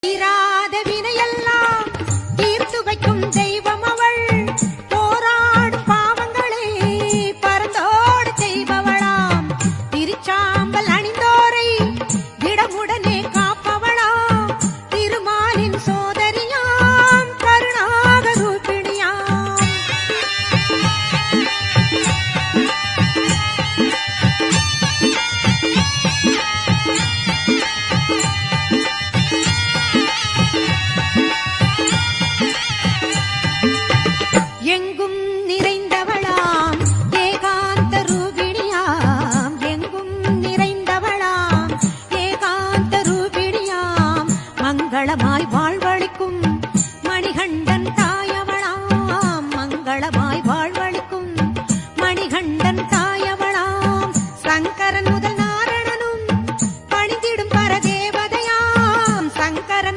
Tira மங்களமாய் வாழ்வழிக்கும் மணிகண்டன் தாயவளாம் மங்களமாய் வாழ்வழிக்கும் மணிகண்டன் தாயவளாம் சங்கரன்